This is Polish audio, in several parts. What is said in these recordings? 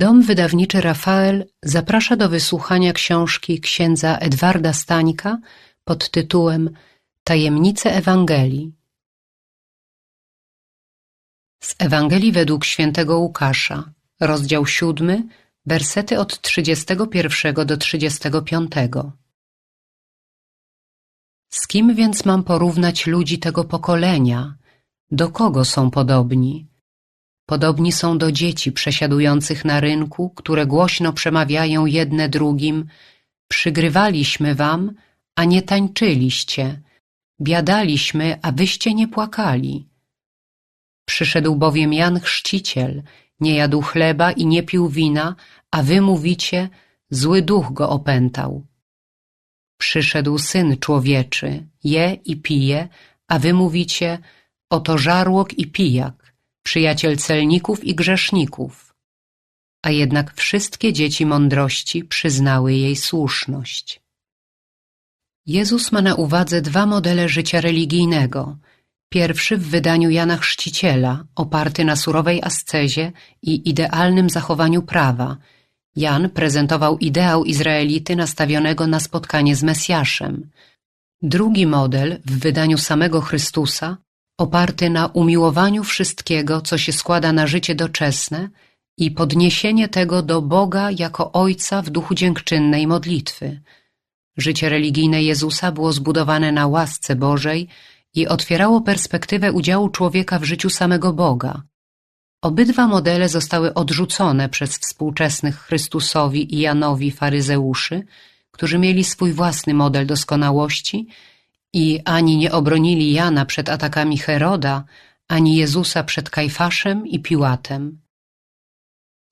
Dom wydawniczy Rafael zaprasza do wysłuchania książki księdza Edwarda Stańka pod tytułem Tajemnice Ewangelii. Z Ewangelii według świętego Łukasza, rozdział siódmy, wersety od trzydziestego pierwszego do trzydziestego piątego. Z kim więc mam porównać ludzi tego pokolenia? Do kogo są podobni? Podobni są do dzieci przesiadujących na rynku, które głośno przemawiają jedne drugim Przygrywaliśmy wam, a nie tańczyliście, biadaliśmy, a wyście nie płakali. Przyszedł bowiem Jan Chrzciciel, nie jadł chleba i nie pił wina, a wy mówicie, zły duch go opętał. Przyszedł Syn Człowieczy, je i pije, a wy mówicie, oto żarłok i pijak, przyjaciel celników i grzeszników. A jednak wszystkie dzieci mądrości przyznały jej słuszność. Jezus ma na uwadze dwa modele życia religijnego. Pierwszy w wydaniu Jana Chrzciciela, oparty na surowej ascezie i idealnym zachowaniu prawa. Jan prezentował ideał Izraelity nastawionego na spotkanie z Mesjaszem. Drugi model w wydaniu samego Chrystusa, oparty na umiłowaniu wszystkiego, co się składa na życie doczesne i podniesienie tego do Boga jako Ojca w duchu dziękczynnej modlitwy. Życie religijne Jezusa było zbudowane na łasce Bożej i otwierało perspektywę udziału człowieka w życiu samego Boga. Obydwa modele zostały odrzucone przez współczesnych Chrystusowi i Janowi faryzeuszy, którzy mieli swój własny model doskonałości i ani nie obronili Jana przed atakami Heroda, ani Jezusa przed Kajfaszem i Piłatem.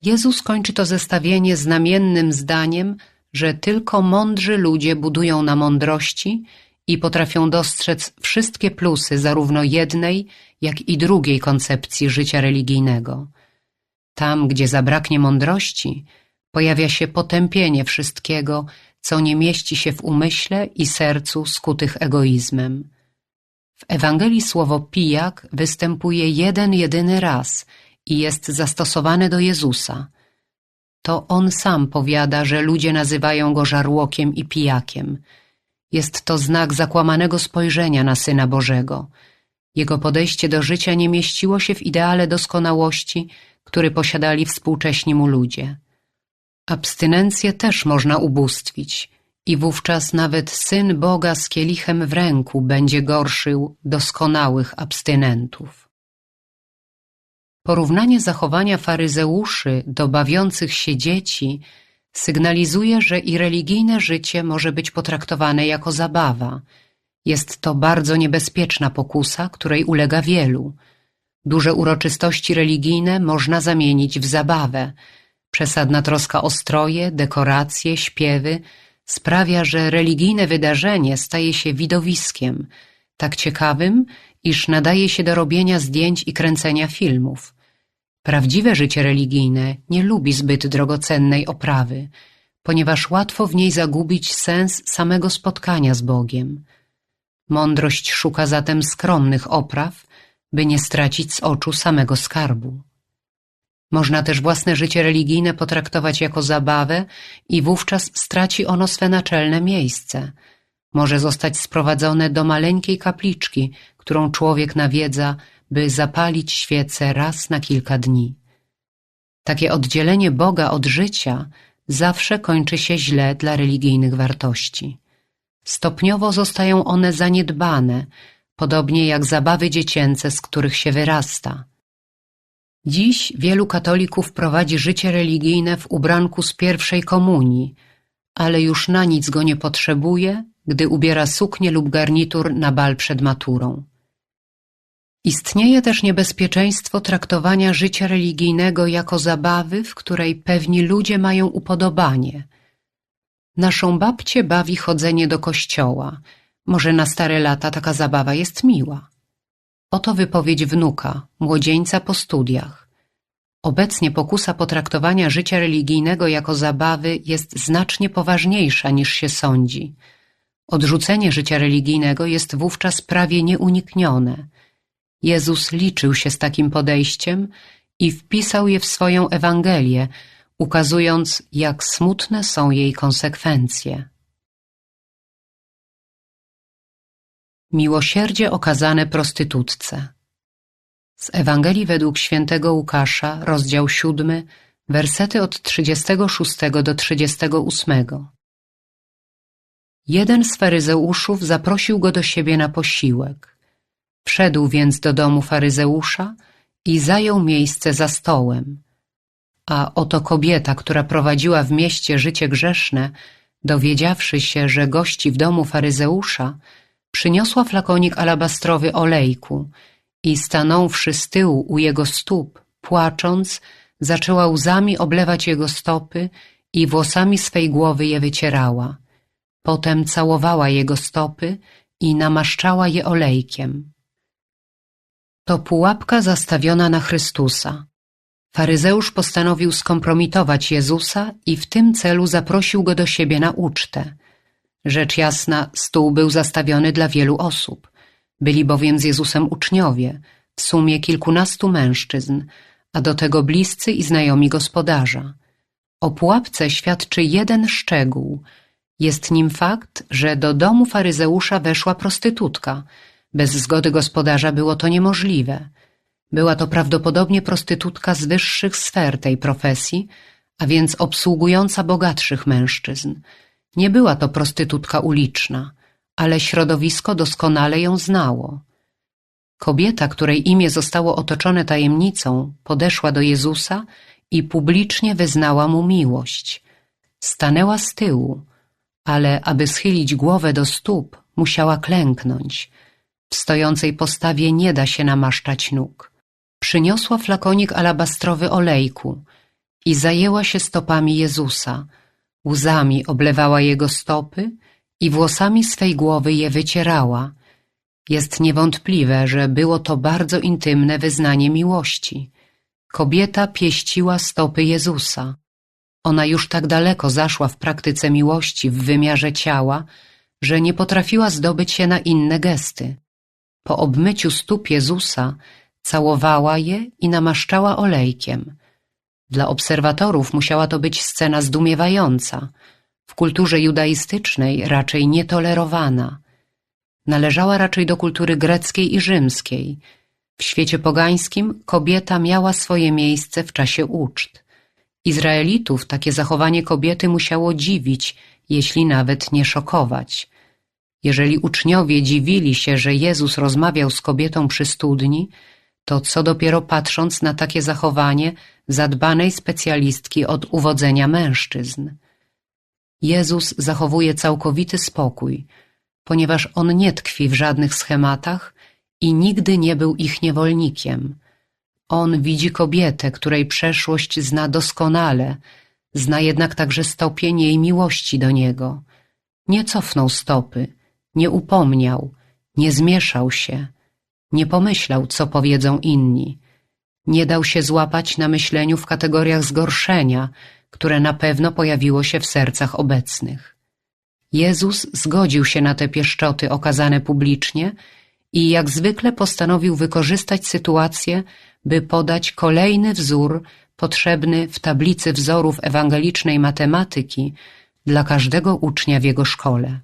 Jezus kończy to zestawienie znamiennym zdaniem, że tylko mądrzy ludzie budują na mądrości i potrafią dostrzec wszystkie plusy zarówno jednej, jak i drugiej koncepcji życia religijnego. Tam, gdzie zabraknie mądrości, pojawia się potępienie wszystkiego, co nie mieści się w umyśle i sercu skutych egoizmem. W Ewangelii słowo pijak występuje jeden jedyny raz i jest zastosowane do Jezusa. To On sam powiada, że ludzie nazywają Go żarłokiem i pijakiem. Jest to znak zakłamanego spojrzenia na Syna Bożego. Jego podejście do życia nie mieściło się w ideale doskonałości, który posiadali współcześni mu ludzie. Abstynencję też można ubóstwić i wówczas nawet Syn Boga z kielichem w ręku będzie gorszył doskonałych abstynentów. Porównanie zachowania faryzeuszy do bawiących się dzieci sygnalizuje, że i religijne życie może być potraktowane jako zabawa. Jest to bardzo niebezpieczna pokusa, której ulega wielu. Duże uroczystości religijne można zamienić w zabawę, Przesadna troska o stroje, dekoracje, śpiewy sprawia, że religijne wydarzenie staje się widowiskiem, tak ciekawym, iż nadaje się do robienia zdjęć i kręcenia filmów. Prawdziwe życie religijne nie lubi zbyt drogocennej oprawy, ponieważ łatwo w niej zagubić sens samego spotkania z Bogiem. Mądrość szuka zatem skromnych opraw, by nie stracić z oczu samego skarbu. Można też własne życie religijne potraktować jako zabawę i wówczas straci ono swe naczelne miejsce. Może zostać sprowadzone do maleńkiej kapliczki, którą człowiek nawiedza, by zapalić świecę raz na kilka dni. Takie oddzielenie Boga od życia zawsze kończy się źle dla religijnych wartości. Stopniowo zostają one zaniedbane, podobnie jak zabawy dziecięce, z których się wyrasta. Dziś wielu katolików prowadzi życie religijne w ubranku z pierwszej komunii, ale już na nic go nie potrzebuje, gdy ubiera suknię lub garnitur na bal przed maturą. Istnieje też niebezpieczeństwo traktowania życia religijnego jako zabawy, w której pewni ludzie mają upodobanie. Naszą babcię bawi chodzenie do kościoła. Może na stare lata taka zabawa jest miła. Oto wypowiedź wnuka, młodzieńca po studiach. Obecnie pokusa potraktowania życia religijnego jako zabawy jest znacznie poważniejsza niż się sądzi. Odrzucenie życia religijnego jest wówczas prawie nieuniknione. Jezus liczył się z takim podejściem i wpisał je w swoją Ewangelię, ukazując, jak smutne są jej konsekwencje. Miłosierdzie okazane prostytutce Z Ewangelii według świętego Łukasza, rozdział siódmy, wersety od 36 do 38. Jeden z faryzeuszów zaprosił go do siebie na posiłek. Wszedł więc do domu faryzeusza i zajął miejsce za stołem. A oto kobieta, która prowadziła w mieście życie grzeszne, dowiedziawszy się, że gości w domu faryzeusza, przyniosła flakonik alabastrowy olejku i stanąwszy z tyłu u jego stóp, płacząc, zaczęła łzami oblewać jego stopy i włosami swej głowy je wycierała. Potem całowała jego stopy i namaszczała je olejkiem. To pułapka zastawiona na Chrystusa. Faryzeusz postanowił skompromitować Jezusa i w tym celu zaprosił go do siebie na ucztę. Rzecz jasna, stół był zastawiony dla wielu osób. Byli bowiem z Jezusem uczniowie, w sumie kilkunastu mężczyzn, a do tego bliscy i znajomi gospodarza. O pułapce świadczy jeden szczegół. Jest nim fakt, że do domu faryzeusza weszła prostytutka. Bez zgody gospodarza było to niemożliwe. Była to prawdopodobnie prostytutka z wyższych sfer tej profesji, a więc obsługująca bogatszych mężczyzn. Nie była to prostytutka uliczna, ale środowisko doskonale ją znało. Kobieta, której imię zostało otoczone tajemnicą, podeszła do Jezusa i publicznie wyznała mu miłość. Stanęła z tyłu, ale aby schylić głowę do stóp, musiała klęknąć. W stojącej postawie nie da się namaszczać nóg. Przyniosła flakonik alabastrowy olejku i zajęła się stopami Jezusa. Łzami oblewała jego stopy i włosami swej głowy je wycierała. Jest niewątpliwe, że było to bardzo intymne wyznanie miłości. Kobieta pieściła stopy Jezusa. Ona już tak daleko zaszła w praktyce miłości w wymiarze ciała, że nie potrafiła zdobyć się na inne gesty. Po obmyciu stóp Jezusa całowała je i namaszczała olejkiem. Dla obserwatorów musiała to być scena zdumiewająca, w kulturze judaistycznej raczej nietolerowana. Należała raczej do kultury greckiej i rzymskiej. W świecie pogańskim kobieta miała swoje miejsce w czasie uczt. Izraelitów takie zachowanie kobiety musiało dziwić, jeśli nawet nie szokować. Jeżeli uczniowie dziwili się, że Jezus rozmawiał z kobietą przy studni, to co dopiero patrząc na takie zachowanie zadbanej specjalistki od uwodzenia mężczyzn. Jezus zachowuje całkowity spokój, ponieważ On nie tkwi w żadnych schematach i nigdy nie był ich niewolnikiem. On widzi kobietę, której przeszłość zna doskonale, zna jednak także stopień jej miłości do Niego. Nie cofnął stopy, nie upomniał, nie zmieszał się, nie pomyślał, co powiedzą inni. Nie dał się złapać na myśleniu w kategoriach zgorszenia, które na pewno pojawiło się w sercach obecnych. Jezus zgodził się na te pieszczoty okazane publicznie i jak zwykle postanowił wykorzystać sytuację, by podać kolejny wzór potrzebny w tablicy wzorów ewangelicznej matematyki dla każdego ucznia w jego szkole.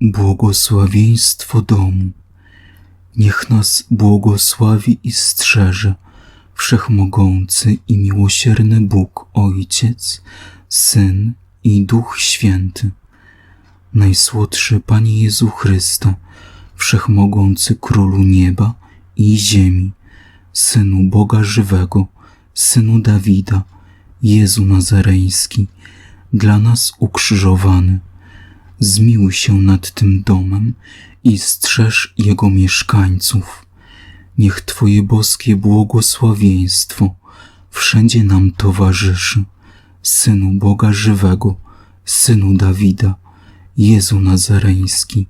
Błogosławieństwo domu. Niech nas błogosławi i strzeże Wszechmogący i miłosierny Bóg, Ojciec, Syn i Duch Święty. Najsłodszy Panie Jezu Chryste, Wszechmogący Królu Nieba i Ziemi, Synu Boga Żywego, Synu Dawida, Jezu Nazareński, dla nas ukrzyżowany. Zmiłuj się nad tym domem i strzeż jego mieszkańców. Niech Twoje boskie błogosławieństwo wszędzie nam towarzyszy. Synu Boga Żywego, Synu Dawida, Jezu Nazareński,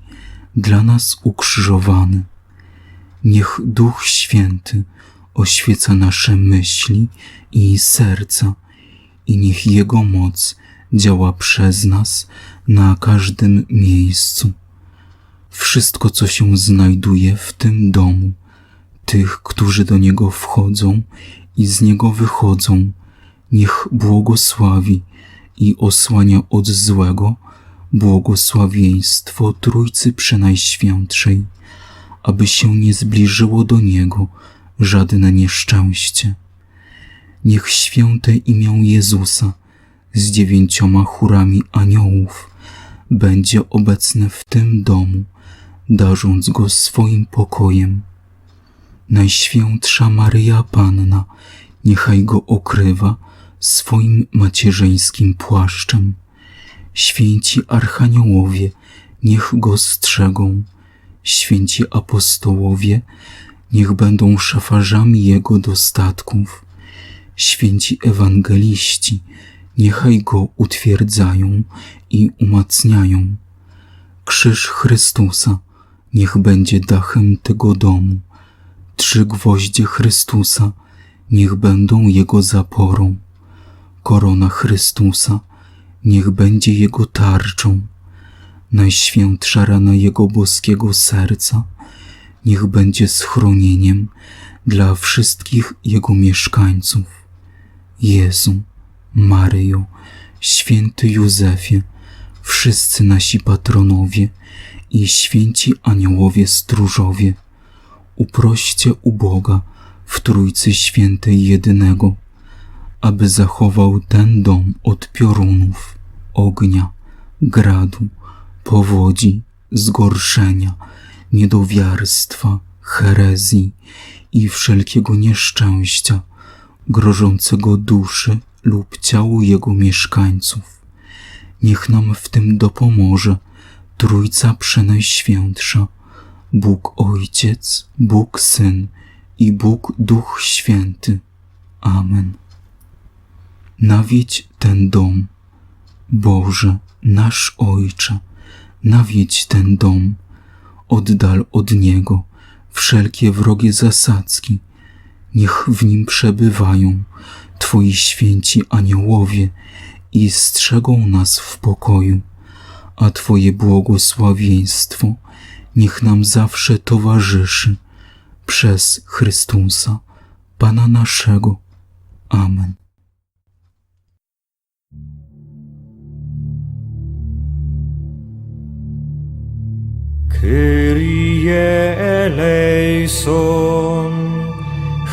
dla nas ukrzyżowany. Niech Duch Święty oświeca nasze myśli i serca i niech Jego moc działa przez nas na każdym miejscu. Wszystko, co się znajduje w tym domu, tych, którzy do niego wchodzą i z niego wychodzą, niech błogosławi i osłania od złego błogosławieństwo Trójcy Przenajświętszej, aby się nie zbliżyło do niego żadne nieszczęście. Niech święte imię Jezusa z dziewięcioma chórami aniołów będzie obecne w tym domu, darząc go swoim pokojem. Najświętsza Maryja Panna, niechaj go okrywa swoim macierzyńskim płaszczem. Święci archaniołowie, niech go strzegą. Święci apostołowie, niech będą szafarzami jego dostatków. Święci ewangeliści, niechaj go utwierdzają i umacniają. Krzyż Chrystusa, niech będzie dachem tego domu. Trzy gwoździe Chrystusa, niech będą jego zaporą. Korona Chrystusa, niech będzie jego tarczą. Najświętsza rana jego boskiego serca, niech będzie schronieniem dla wszystkich jego mieszkańców. Jezu, Maryjo, święty Józefie, wszyscy nasi patronowie i święci aniołowie stróżowie, uproście u Boga w Trójcy Świętej jedynego, aby zachował ten dom od piorunów, ognia, gradu, powodzi, zgorszenia, niedowiarstwa, herezji i wszelkiego nieszczęścia grożącego duszy lub ciału jego mieszkańców. Niech nam w tym dopomoże Trójca Przenajświętsza, Bóg Ojciec, Bóg Syn i Bóg Duch Święty. Amen. Nawiedź ten dom, Boże, nasz Ojcze, nawiedź ten dom, oddal od niego wszelkie wrogie zasadzki, niech w nim przebywają Twoi święci aniołowie i strzegą nas w pokoju, a Twoje błogosławieństwo niech nam zawsze towarzyszy przez Chrystusa, Pana naszego. Amen. Kyrie eleison,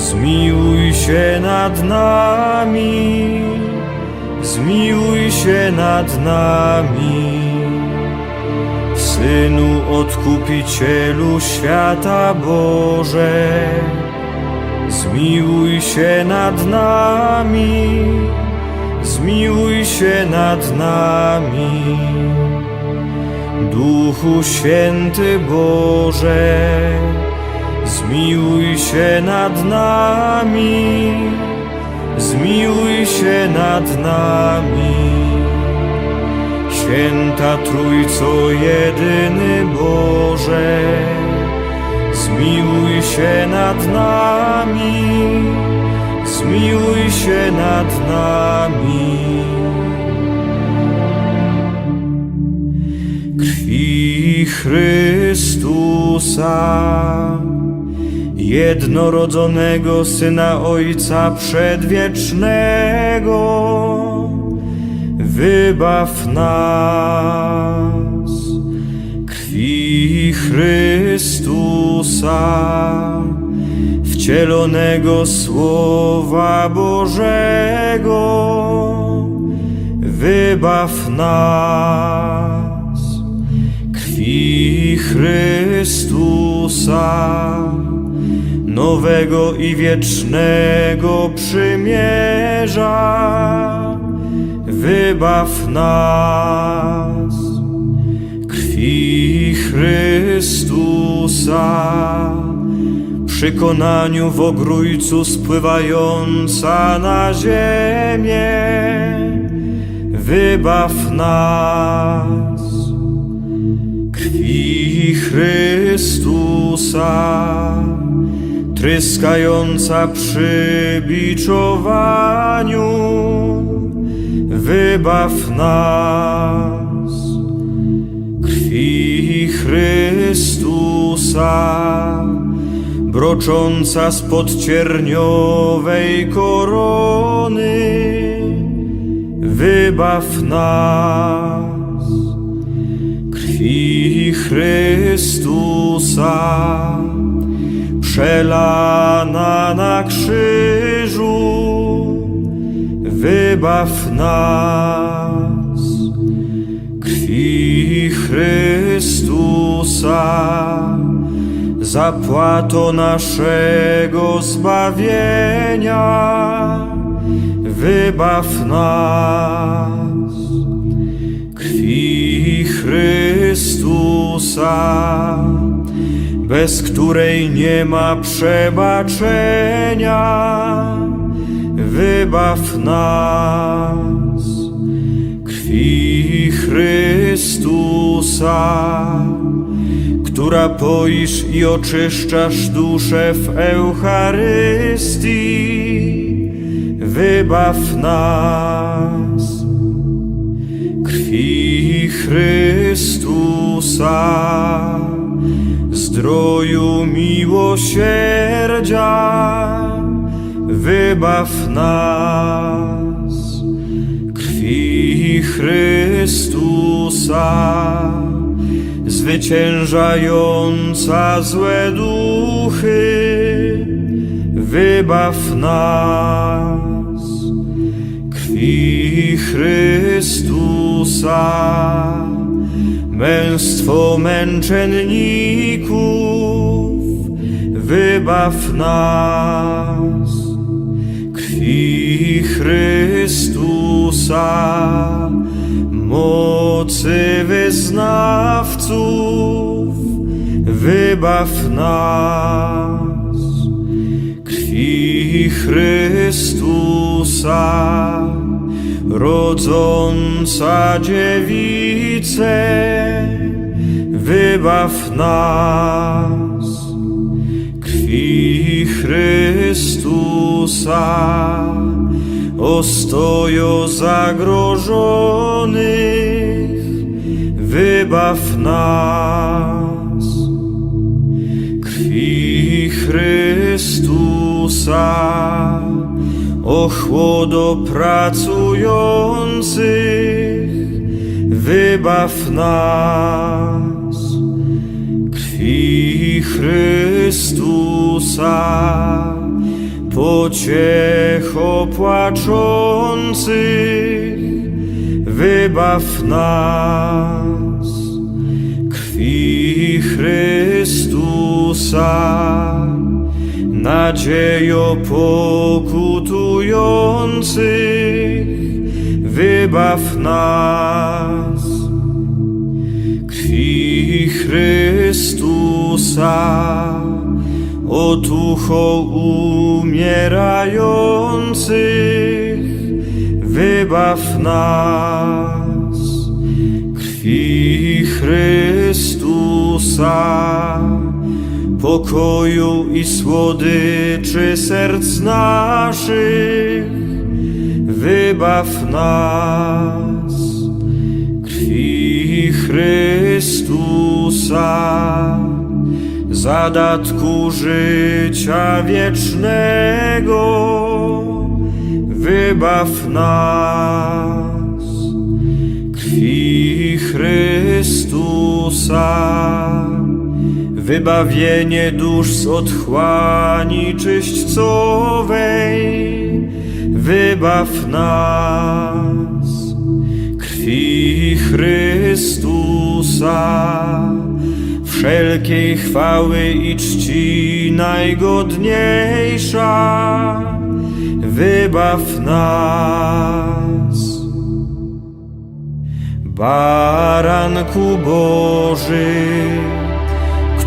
zmiłuj się nad nami, zmiłuj się nad nami. Synu Odkupicielu świata Boże, zmiłuj się nad nami, zmiłuj się nad nami. Duchu Święty Boże, zmiłuj się nad nami, zmiłuj się nad nami. Święta Trójco jedyny Boże, zmiłuj się nad nami, zmiłuj się nad nami. Krwi Chrystusa, jednorodzonego Syna Ojca Przedwiecznego, wybaw nas. Krwi Chrystusa, wcielonego Słowa Bożego, wybaw nas krwi Chrystusa, nowego i wiecznego przymierza, wybaw nas. Krwi Chrystusa, przy konaniu w ogrójcu spływająca na ziemię, wybaw nas krwi Chrystusa, tryskająca przy biczowaniu, wybaw nas. Krwi Chrystusa, brocząca spod cierniowej korony, wybaw nas krwi Chrystusa, przelana na krzyżu, wybaw nas. Krwi Chrystusa, zapłato naszego zbawienia, wybaw nas krwi Chrystusa, bez której nie ma przebaczenia, wybaw nas. Krwi Chrystusa, która poisz i oczyszczasz duszę w Eucharystii, wybaw nas krwi Chrystusa, zdroju miłosierdzia, wybaw nas. Krwi Chrystusa, zwyciężająca złe duchy, wybaw nas krwi Chrystusa, męstwo męczenników, wybaw nas. Krwi Chrystusa, mocy wyznawców, wybaw nas krwi Chrystusa, rodząca dziewicę, wybaw nas. Krwi Chrystusa, ostojo zagrożonych, wybaw nas krwi Chrystusa, ochłodo pracujących, wybaw nas. Krwi Chrystusa, pociecho płaczących, wybaw nas krwi Chrystusa, nadziejo pokutujących, wybaw nas. Krwi Chrystusa, otucho umierających, wybaw nas krwi Chrystusa, pokoju i słodyczy serc naszych, wybaw nas. Krwi Chrystusa, zadatku życia wiecznego, wybaw nas krwi Chrystusa, wybawienie dusz z otchłani czyśćcowej, wybaw nas. Krwi Chrystusa, wszelkiej chwały i czci najgodniejsza, wybaw nas. Baranku Boży,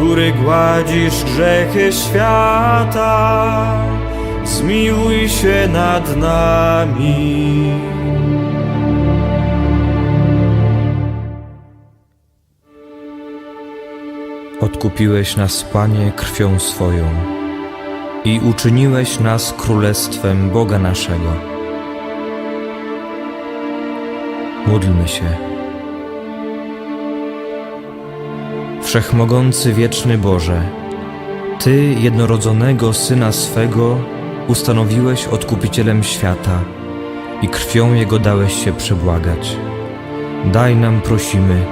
który gładzisz grzechy świata, zmiłuj się nad nami. Odkupiłeś nas, Panie, krwią swoją i uczyniłeś nas królestwem Boga naszego. Módlmy się. Wszechmogący wieczny Boże, Ty jednorodzonego Syna swego ustanowiłeś odkupicielem świata i krwią Jego dałeś się przebłagać. Daj nam, prosimy,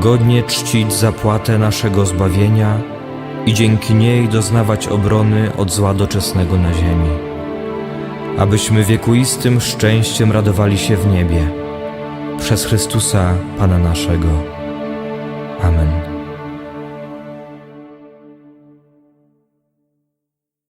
godnie czcić zapłatę naszego zbawienia i dzięki niej doznawać obrony od zła doczesnego na ziemi. Abyśmy wiekuistym szczęściem radowali się w niebie. Przez Chrystusa, Pana naszego.